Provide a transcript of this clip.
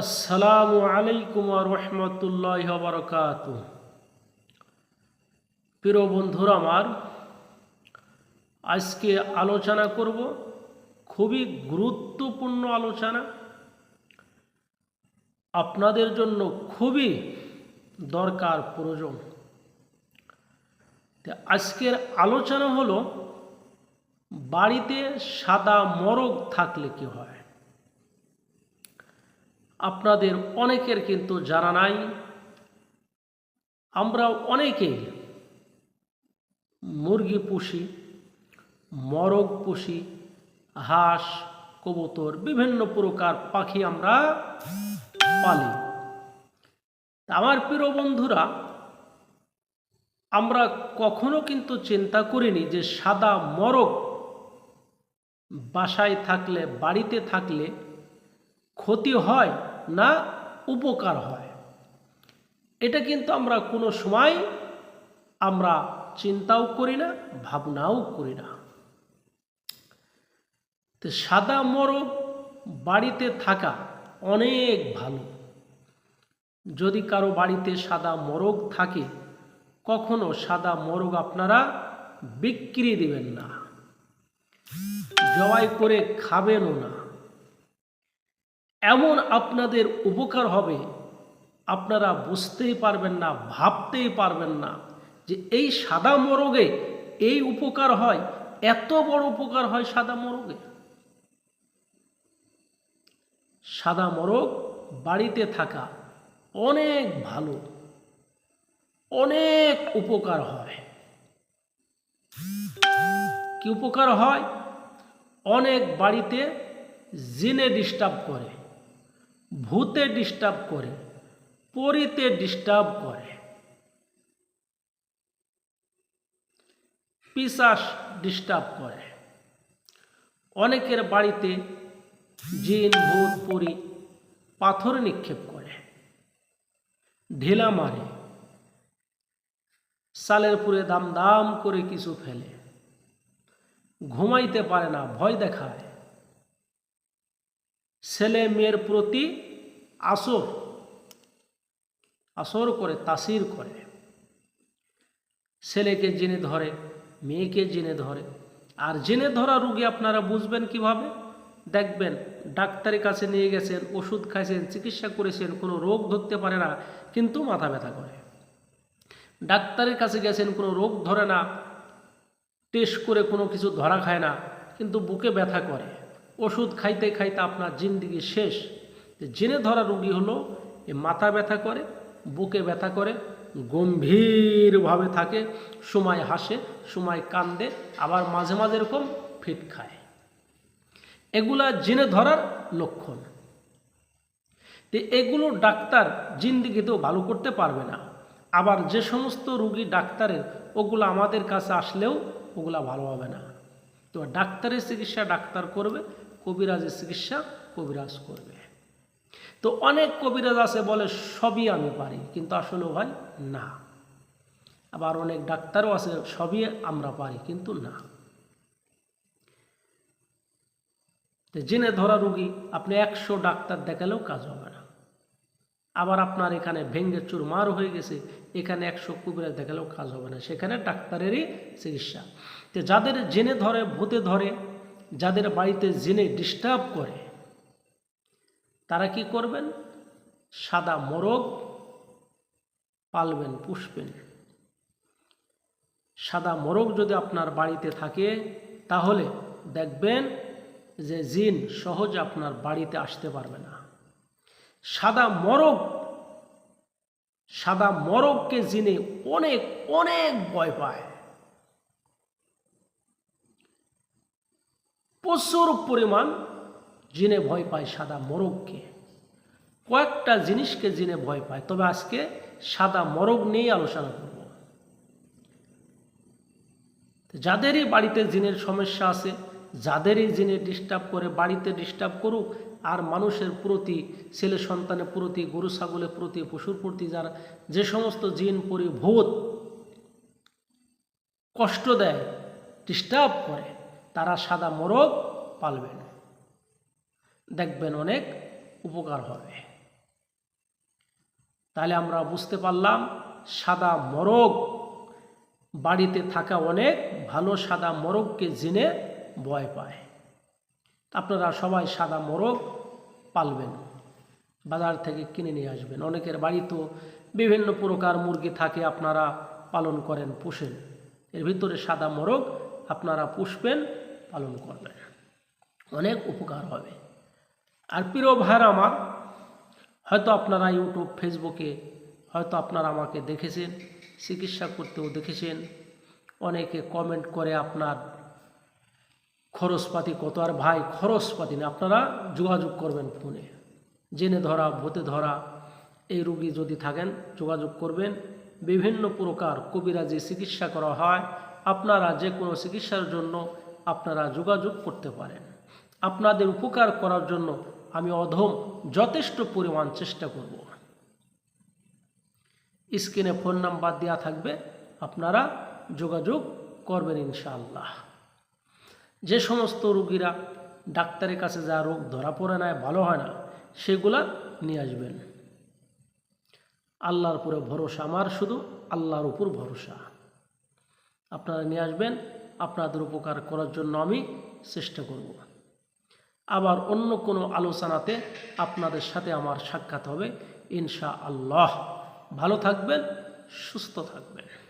আসসালামু আলাইকুম রহমতুল্লাহ বরকাত প্রিয় বন্ধুরা আমার, আজকে আলোচনা করব খুবই গুরুত্বপূর্ণ আলোচনা। আপনাদের জন্য খুবই দরকার প্রয়োজন। আজকের আলোচনা হলো, বাড়িতে সাদা মরগ থাকলে কি হয়? আপনাদের অনেকের কিন্তু জানা নাই। আমরা অনেকেই মুরগি পুষি, মরগ পুষি, হাঁস, কবুতর, বিভিন্ন প্রকার পাখি আমরা পালি। আমার প্রিয় বন্ধুরা, আমরা কখনো কিন্তু চিন্তা করিনি যে সাদা মরগ বাসায় থাকলে, বাড়িতে থাকলে ক্ষতি হয় না উপকার হয়। এটা কিন্তু আমরা কোনো সময় আমরা চিন্তাও করি না, ভাবনাও করি না। তো সাদা মোরগ বাড়িতে থাকা অনেক ভালো। যদি কারও বাড়িতে সাদা মোরগ থাকে, কখনো সাদা মোরগ আপনারা বিক্রি দিবেন না। জবাই করে খাবেনও না। এমন আপনাদের উপকার হবে, আপনারা বুঝতেই পারবেন না, ভাবতেই পারবেন না যে এই সাদা মোরগে এই উপকার হয়, এত বড় উপকার হয় সাদা মোরগে। সাদা মোরগ বাড়িতে থাকা অনেক ভালো, অনেক উপকার হয়। কি উপকার হয়? অনেক বাড়িতে জিনে ডিস্টার্ব করে। ভূতে ডিস্টার্ব করে, পরিতে ডিস্টার্ব করে। পিসাস ডিস্টার্ব করে। অনেকের বাড়িতে জিন, ভূত, পরি পাথর নিক্ষেপ করে, ঢেলা মারে সালের পুরে দাম দাম করে কিছু ফেলে, ঘুমাইতে পারে না, ভয় দেখায়। ছেলে মেয়ের প্রতি আসর আসর করে, তাসির করে। ছেলেকে জেনে ধরে, মেয়েকে জেনে ধরে। আর জেনে ধরা রুগী আপনারা বুঝবেন কীভাবে? দেখবেন, ডাক্তারের কাছে নিয়ে গেছেন, ওষুধ খাইছেন, চিকিৎসা করেছেন, কোনো রোগ ধরতে পারে না, কিন্তু মাথা ব্যথা করে। ডাক্তারের কাছে গেছেন, কোনো রোগ ধরে না, টেস্ট করে কোনো কিছু ধরা খায় না, কিন্তু বুকে ব্যথা করে। ওষুধ খাইতে খাইতে আপনার জিন্দিগি শেষ। জেনে ধরা রুগী হলো, এ মাথা ব্যথা করে, বুকে ব্যথা করে, গম্ভীরভাবে থাকে, সময় হাসে, সময় কান্দে, আবার মাঝে মাঝে এরকম ফিট খায়। এগুলা জেনে ধরার লক্ষণ। তো এগুলো ডাক্তার জিন্দিগিতেও ভালো করতে পারবে না। আবার যে সমস্ত রুগী ডাক্তারের, ওগুলো আমাদের কাছে আসলেও ওগুলা ভালো হবে না। তো ডাক্তারের চিকিৎসা ডাক্তার করবে কবিরাজের চিকিৎসা কবিরাজ করবে। তো অনেক কবিরাজ আছে বলে সবই আমি পারি, কিন্তু আসলে ভাই না। আবার অনেক ডাক্তারও আছে সবই আমরা পারি, কিন্তু না। জেনে ধরা রুগী, আপনি একশো ডাক্তার দেখালেও কাজ হবে না। আবার আপনার এখানে ভেঙ্গে চুরমার হয়ে গেছে, এখানে একশো কুবিরাজ দেখালেও কাজ হবে না। সেখানে ডাক্তারেরই চিকিৎসা। তো যাদের জেনে ধরে, ভূতে ধরে যাদের বাড়িতে জেনে ডিস্টার্ব করে, তারা কি করবেন? সাদা মোরগ পালবেন, পুষবেন। সাদা মোরগ যদি আপনার বাড়িতে থাকে, তাহলে দেখবেন যে জিন সহজে আপনার বাড়িতে আসতে পারবে না। সাদা মরগ, সাদা মরগকে জিনে অনেক অনেক ভয় পায়। প্রচুর পরিমাণ জিনে ভয় পায় সাদা মরগকে। কয়েকটা জিনিসকে জিনে ভয় পায়। তবে আজকে সাদা মরগ নিয়েই আলোচনা করব। যাদেরই বাড়িতে জিনের সমস্যা আছে, যাদেরই জিনে ডিস্টার্ব করে, বাড়িতে ডিস্টার্ব করুক, আর মানুষের প্রতি, ছেলে সন্তানের প্রতি, গরু, ছাগলের প্রতি, পশুর প্রতি যারা যে সমস্ত জিন পরি ভূত কষ্ট দেয় ডিস্টার্ব করে তারা সাদা মোরগ পালবেন দেখবেন অনেক উপকার হবে। তাহলে আমরা বুঝতে পারলাম, সাদা মোরগ, বাড়িতে থাকা অনেক ভালো সাদা মোরগকে জেনে ভয় পায়। আপনারা সবাই সাদা মোরগ পালবেন, বাজার থেকে কিনে নিয়ে আসবেন। অনেকের বাড়িতেও বিভিন্ন প্রকার মুরগি থাকে, আপনারা পালন করেন, পুষেন। এর ভিতরে সাদা মোরগ আপনারা পুষবেন পালন করবেন। অনেক উপকার হবে। আর প্রিয় ভাইরা আমার, হয়তো আপনারা ইউটিউব, ফেসবুকে হয়তো আপনারা আমাকে দেখেছেন, চিকিৎসা করতেও দেখেছেন, অনেকে কমেন্ট করে আপনার খরচপাতি কত, আর ভাই খরচপাতি না, আপনারা যোগাযোগ করবেন ফোনে। জেনে ধরা, ভূতে ধরা, এই রুগী যদি থাকেন, যোগাযোগ করবেন। বিভিন্ন প্রকার কবিরাজি চিকিৎসা করা হয় আপনারা যে কোনো চিকিৎসার জন্য আপনারা যোগাযোগ করতে পারেন। আপনাদের উপকার করার জন্য আমি অধম যথেষ্ট পরিমাণ চেষ্টা করব। স্ক্রিনে ফোন নাম্বার দেওয়া থাকবে, আপনারা যোগাযোগ করবেন ইনশাআল্লাহ। যে সমস্ত রুগীরা ডাক্তারের কাছে যা রোগ ধরা পড়ে না, ভালো হয় না, সেগুলা নিয়ে আসবেন। আল্লাহর উপরে ভরসা, আমার শুধু আল্লাহর উপর ভরসা। আপনারা নিয়ে আসবেন। আপনাদের উপকার করার জন্য আমি চেষ্টা করব। আবার অন্য কোনো আলোচনাতে আপনাদের সাথে আমার সাক্ষাৎ হবে। ইনশা আল্লাহ ভালো থাকবেন, সুস্থ থাকবেন।